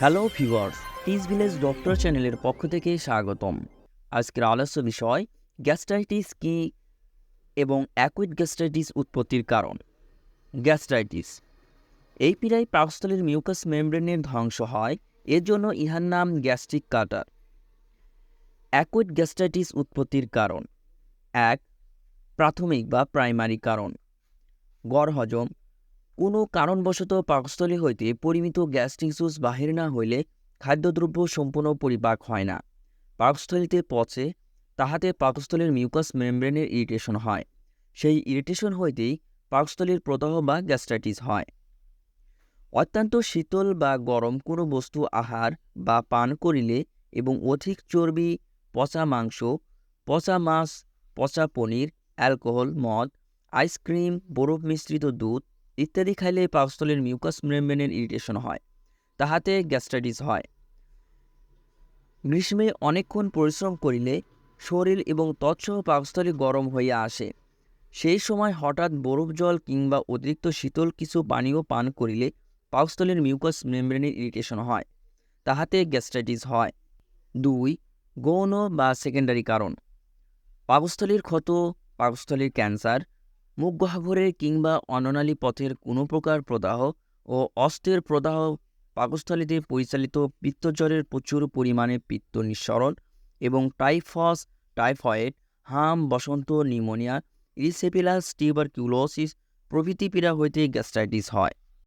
Hello ফিভার্স টিস village doctor চ্যানেলের পক্ষ থেকে স্বাগতম। আজকের আলোচ্য বিষয় গ্যাস্ট্রাইটিস কি এবং অ্যাকুইড গ্যাস্ট্রাইটিস উৎপত্তির কারণ? গ্যাস্ট্রাইটিস এই পীড়ায় পাকস্থলীর মিউকাস মেমব্রেনের ধ্বংস হয়, এর জন্য ইহার নাম গ্যাস্ট্রিক কাটার অ্যাকুইড গ্যাস্ট্রাইটিস উৎপত্তির কারণ। এক, প্রাথমিক বা প্রাইমারি কারণ। গড় হজম কোনো কারণবশত পাকস্থলী হইতে পরিমিত গ্যাস্ট্রিক জুস বাহির না হইলে খাদ্যদ্রব্য সম্পূর্ণ পরিপাক হয় না। পাকস্থলীতে পচে, তাহাতে পাকস্থলীর মিউকাস মেমব্রেনের ইরিটেশন হয়। সেই ইরিটেশন হইতেই পাকস্থলীর প্রদাহ বা গ্যাস্ট্রাইটিস হয়। অত্যন্ত শীতল বা গরম কোনো বস্তু আহার বা পান করিলে এবং অধিক চর্বি, পচা মাংস, পচা মাছ, পচা পনির, অ্যালকোহল, মদ, আইসক্রিম, বরফ মিশ্রিত দুধ ইত্যাদি খাইলে পাকস্থলীর মিউকাস মেমব্রেনের ইরিটেশন হয় তাহাতে গ্যাস্ট্রাইটিস হয়। গ্রীষ্মে অনেকক্ষণ পরিশ্রম করিলে শরীর এবং তৎসহ পাকস্থলী গরম হইয়া আসে। সেই সময় হঠাৎ বরফ জল কিংবা অতিরিক্ত শীতল কিছু পানীয় পান করিলে পাকস্থলীর মিউকাস মেমব্রেনের ইরিটেশন হয় তাহাতে গ্যাস্ট্রাইটিস হয়। দুই, গৌণ বা সেকেন্ডারি কারণ। পাকস্থলীর ক্ষত, পাকস্থলীর ক্যান্সার মুখ গহ্বরের কিংবা অননালী পথের কোনো প্রকার প্রদাহ ও অস্থির প্রদাহ পাকস্থলীতে পরিচালিত পিত্তজ্বরের প্রচুর পরিমাণে পিত্ত নিঃসরণ এবং টাইফস, টাইফয়েড, হাম, বসন্ত, নিউমোনিয়া রিসেপিলাস টিউবারকিউলোসিস প্রভৃতি পীড়া হইতে গ্যাস্ট্রাইটিস হয়।